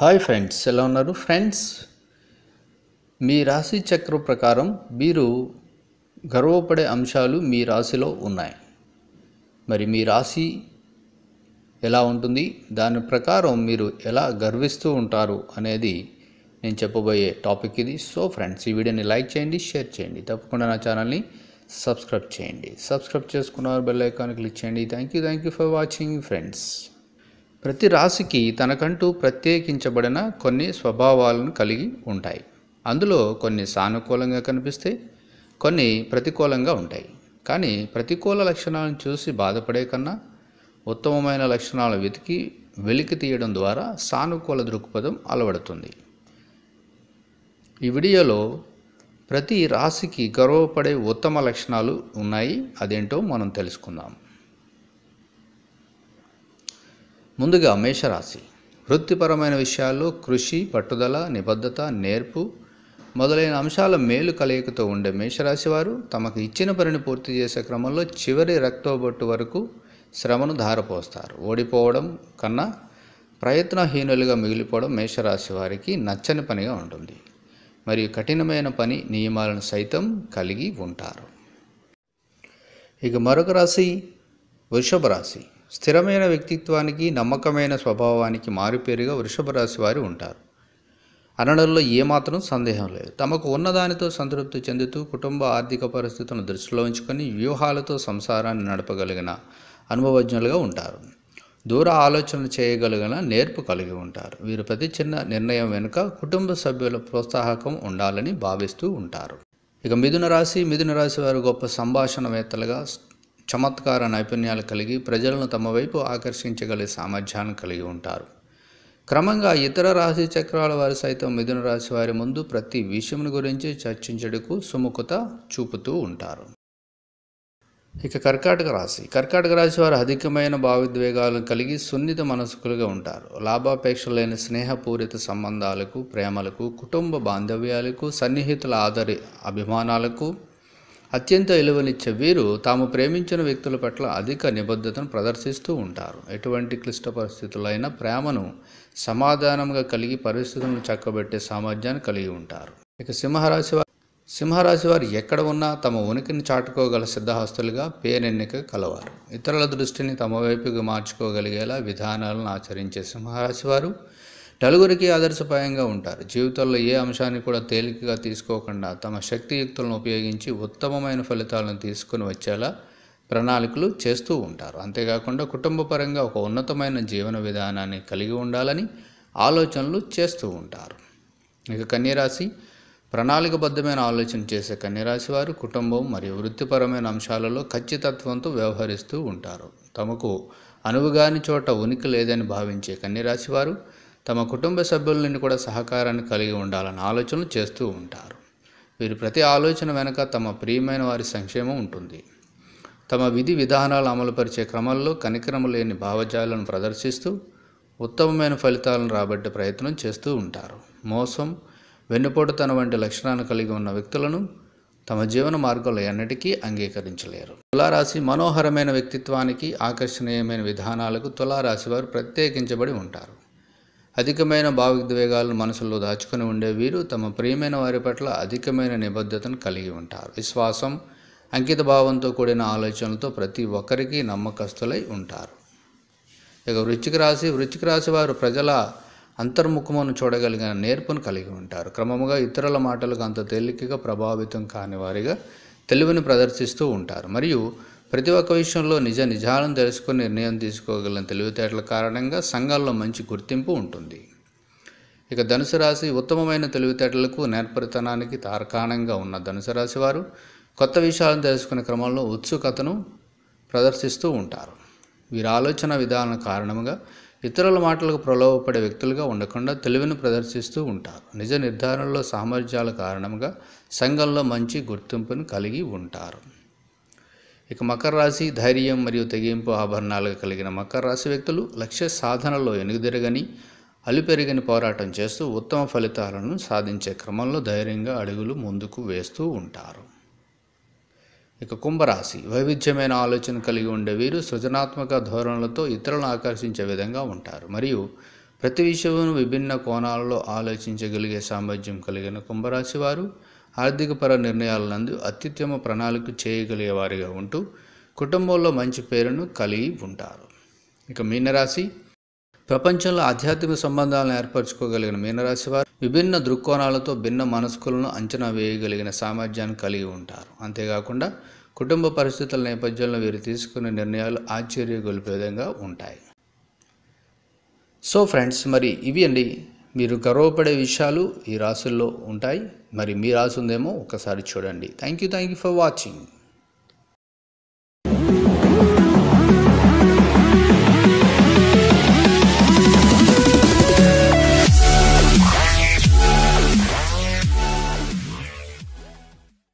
Hi friends ఎలా ఉన్నారు? Friends మీ రాశి చక్రం ప్రకారం మీరు గర్వపడే అంశాలు మీ రాశిలో ఉన్నాయి. మరి మీ రాశి ఎలా ఉంటుంది? దాని ప్రకారం మీరు ఎలా గర్విస్తూ ఉంటారు అనేది నేను చెప్పబోయే టాపిక్ ఇది. సో ఫ్రెండ్స్ ఈ వీడియోని లైక్ చేయండి షేర్ చేయండి. తప్పకుండా నా ఛానల్ని సబ్స్క్రైబ్ చేయండి. సబ్స్క్రైబ్ చేసుకున్నారు బెల్ ఐకాన్ క్లిక్ చేయండి. Thank you thank you for watching friends. ప్రతి రాశికి తనకంటూ ప్రత్యేకించబడిన కొన్ని స్వభావాలను కలిగి ఉంటాయి. అందులో కొన్ని సానుకూలంగా కనిపిస్తే కొన్ని ప్రతికూలంగా ఉంటాయి. కానీ ప్రతికూల లక్షణాలను చూసి బాధపడే కన్నా ఉత్తమమైన లక్షణాలు వెతికి వెలికి తీయడం ద్వారా సానుకూల దృక్పథం అలవడుతుంది. ఈ వీడియోలో ప్రతి రాశికి గర్వపడే ఉత్తమ లక్షణాలు ఉన్నాయి. అదేంటో మనం తెలుసుకుందాం. ముందుగా మేషరాశి. వృత్తిపరమైన విషయాల్లో కృషి పట్టుదల నిబద్ధత నేర్పు మొదలైన అంశాల మేలు కలయికతో ఉండే మేషరాశి వారు తమకు ఇచ్చిన పనిని పూర్తి చేసే క్రమంలో చివరి రక్తోబొట్టు వరకు శ్రమను ధారపోస్తారు. ఓడిపోవడం కన్నా ప్రయత్నహీనులుగా మిగిలిపోవడం మేషరాశి వారికి నచ్చని పనిగా ఉంటుంది. మరియు కఠినమైన పని నియమాలను సైతం కలిగి ఉంటారు. ఇక మరొక రాశి వృషభ రాశి. స్థిరమైన వ్యక్తిత్వానికి నమ్మకమైన స్వభావానికి మారుపేరుగా వృషభ రాశి వారు ఉంటారు. అనడంలో ఏమాత్రం సందేహం లేదు. తమకు ఉన్నదానితో సంతృప్తి చెందుతూ కుటుంబ ఆర్థిక పరిస్థితులను దృష్టిలో ఉంచుకొని వ్యూహాలతో సంసారాన్ని నడపగలిగిన అనుభవజ్ఞులుగా ఉంటారు. దూర ఆలోచన చేయగలిగిన నేర్పు కలిగి ఉంటారు. వీరు ప్రతి చిన్న నిర్ణయం వెనుక కుటుంబ సభ్యుల ప్రోత్సాహకం ఉండాలని భావిస్తూ ఉంటారు. ఇక మిథున రాశి మిథున రాశి వారు గొప్ప సంభాషణవేత్తలుగా చమత్కార నైపుణ్యాలు కలిగి ప్రజలను తమ వైపు ఆకర్షించగలిగే సామర్థ్యాన్ని కలిగి ఉంటారు. క్రమంగా ఇతర రాశి చక్రాల వారు సైతం మిథున రాశి వారి ముందు ప్రతి విషయం గురించి చర్చించడకు సుముఖత చూపుతూ ఉంటారు. ఇక కర్కాటక రాశి. కర్కాటక రాశి వారు అధికమైన భావోద్వేగాలను కలిగి సున్నిత మనస్కులుగా ఉంటారు. లాభాపేక్ష లేని స్నేహపూరిత సంబంధాలకు ప్రేమలకు కుటుంబ బాంధవ్యాలకు సన్నిహితుల ఆదరి అభిమానాలకు అత్యంత విలువనిచ్చే వీరు తాము ప్రేమించిన వ్యక్తుల పట్ల అధిక నిబద్ధతను ప్రదర్శిస్తూ ఉంటారు. ఎటువంటి క్లిష్ట పరిస్థితులైనా ప్రేమను సమాధానంగా కలిగి పరిస్థితులను చక్కబెట్టే సామర్థ్యాన్ని కలిగి ఉంటారు. ఇక సింహరాశి వారు సింహరాశి వారు ఎక్కడ ఉన్నా తమ ఉనికిని చాటుకోగల సిద్ధహస్తులుగా పేరెన్నిక కలవారు. ఇతరుల దృష్టిని తమ వైపుకు మార్చుకోగలిగేలా విధానాలను ఆచరించే సింహరాశి వారు నలుగురికి ఆదర్శపాయంగా ఉంటారు. జీవితంలో ఏ అంశాన్ని కూడా తేలికగా తీసుకోకుండా తమ శక్తియుక్తులను ఉపయోగించి ఉత్తమమైన ఫలితాలను తీసుకుని వచ్చేలా ప్రణాళికలు చేస్తూ ఉంటారు. అంతేకాకుండా కుటుంబపరంగా ఒక ఉన్నతమైన జీవన విధానాన్ని కలిగి ఉండాలని ఆలోచనలు చేస్తూ ఉంటారు. ఇక కన్యరాశి ప్రణాళికబద్ధమైన ఆలోచన చేసే కన్యరాశి వారు కుటుంబం మరియు వృత్తిపరమైన అంశాలలో ఖచ్చితత్వంతో వ్యవహరిస్తూ ఉంటారు. తమకు అనువుగాని చోట ఉనికి లేదని భావించే కన్యరాశి వారు తమ కుటుంబ సభ్యుల నుండి కూడా సహకారాన్ని కలిగి ఉండాలని ఆలోచనలు చేస్తూ ఉంటారు. వీరు ప్రతి ఆలోచన వెనుక తమ ప్రియమైన వారి సంక్షేమం ఉంటుంది. తమ విధి విధానాలు అమలుపరిచే క్రమంలో కనికరము లేని భావజాలను ప్రదర్శిస్తూ ఉత్తమమైన ఫలితాలను రాబట్టే ప్రయత్నం చేస్తూ ఉంటారు. మోసం వెన్నుపోటుతనం వంటి లక్షణాలను కలిగి ఉన్న వ్యక్తులను తమ జీవన మార్గంలో ఎన్నటికీ అంగీకరించలేరు. తులారాశి మనోహరమైన వ్యక్తిత్వానికి ఆకర్షణీయమైన విధానాలకు తులారాశి వారు ప్రత్యేకించబడి ఉంటారు. అధికమైన భావోద్వేగాలను మనసులో దాచుకుని ఉండే వీరు తమ ప్రియమైన వారి పట్ల అధికమైన నిబద్ధతను కలిగి ఉంటారు. విశ్వాసం అంకిత భావంతో కూడిన ఆలోచనలతో ప్రతి ఒక్కరికి నమ్మకస్తులై ఉంటారు. ఇక వృచ్చిక రాశి వృచ్చిక రాశి వారు ప్రజల అంతర్ముఖమును చూడగలిగిన నేర్పును కలిగి ఉంటారు. క్రమముగా ఇతరుల మాటలకు అంత తేలికగా ప్రభావితం కాని వారిగా తెలివిని ప్రదర్శిస్తూ ఉంటారు. మరియు ప్రతి ఒక్క విషయంలో నిజ నిజాలను తెలుసుకుని నిర్ణయం తీసుకోగలిగిన తెలివితేటల కారణంగా సంఘాల్లో మంచి గుర్తింపు ఉంటుంది. ఇక ధనుసు రాశి ఉత్తమమైన తెలివితేటలకు నేర్పరితనానికి తార్కాణంగా ఉన్న ధనుసు రాశి వారు కొత్త విషయాలను తెలుసుకునే క్రమంలో ఉత్సుకతను ప్రదర్శిస్తూ ఉంటారు. వీరి ఆలోచన విధానం కారణంగా ఇతరుల మాటలకు ప్రలోభపడే వ్యక్తులుగా ఉండకుండా తెలివిని ప్రదర్శిస్తూ ఉంటారు. నిజ నిర్ధారణలో సామర్థ్యాల కారణంగా సంఘంలో మంచి గుర్తింపును కలిగి ఉంటారు. ఇక మకర రాశి ధైర్యం మరియు తెగింపు ఆభరణాలుగా కలిగిన మకర రాశి వ్యక్తులు లక్ష్య సాధనలో ఎనుగుదిరగని అలుపెరిగని పోరాటం చేస్తూ ఉత్తమ ఫలితాలను సాధించే క్రమంలో ధైర్యంగా అడుగులు ముందుకు వేస్తూ ఉంటారు. ఇక కుంభరాశి వైవిధ్యమైన ఆలోచన కలిగి ఉండే వీరు సృజనాత్మక ధోరణులతో ఇతరులను ఆకర్షించే విధంగా ఉంటారు. మరియు ప్రతి విషయమును విభిన్న కోణాలలో ఆలోచించగలిగే సామర్థ్యం కలిగిన కుంభరాశి వారు ఆర్థికపర నిర్ణయాలందు అత్యుత్తమ ప్రణాళిక చేయగలిగే వారిగా ఉంటూ కుటుంబంలో మంచి పేరును కలిగి ఉంటారు. ఇక మీనరాశి. ప్రపంచంలో ఆధ్యాత్మిక సంబంధాలను ఏర్పరచుకోగలిగిన మీనరాశి వారు విభిన్న దృక్కోణాలతో భిన్న మనస్కులను అంచనా వేయగలిగిన సామర్థ్యాన్ని కలిగి ఉంటారు. అంతేకాకుండా కుటుంబ పరిస్థితుల నేపథ్యంలో వీరు తీసుకునే నిర్ణయాలు ఆశ్చర్యగొలిపే విధంగా ఉంటాయి. సో ఫ్రెండ్స్ మరి ఇవి అండి మీరు గర్వపడే విషయాలు ఈ రాసుల్లో ఉంటాయి. మరి మీ రాసుందేమో ఒకసారి చూడండి. Thank you thank you for watching